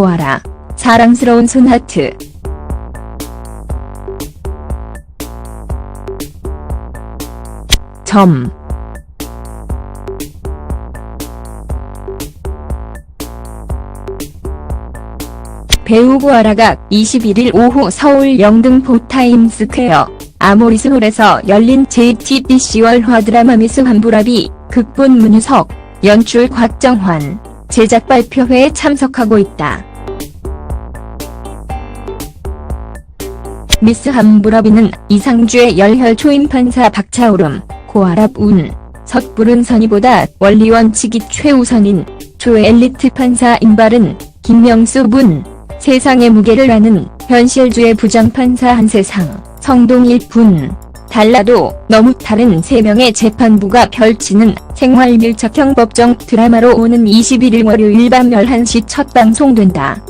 고아라. 사랑스러운 손하트. 점. 배우 고아라가 21일 오후 서울 영등포 타임스퀘어 아모리스 홀에서 열린 JTBC 월화 드라마 미스 환불합이 극본 문유석, 연출 곽정환, 제작 발표회에 참석하고 있다. 미스 함부러비는 이상주의 열혈 초임 판사 박차오름, 고아랍 운, 섣부른 선의보다 원리 원칙이 최우선인 초엘리트 판사 임발은 김명수 분, 세상의 무게를 아는 현실주의 부장판사 한세상, 성동일 분. 달라도 너무 다른 세 명의 재판부가 펼치는 생활 밀착형 법정 드라마로 오는 21일 월요일 밤 11시 첫 방송된다.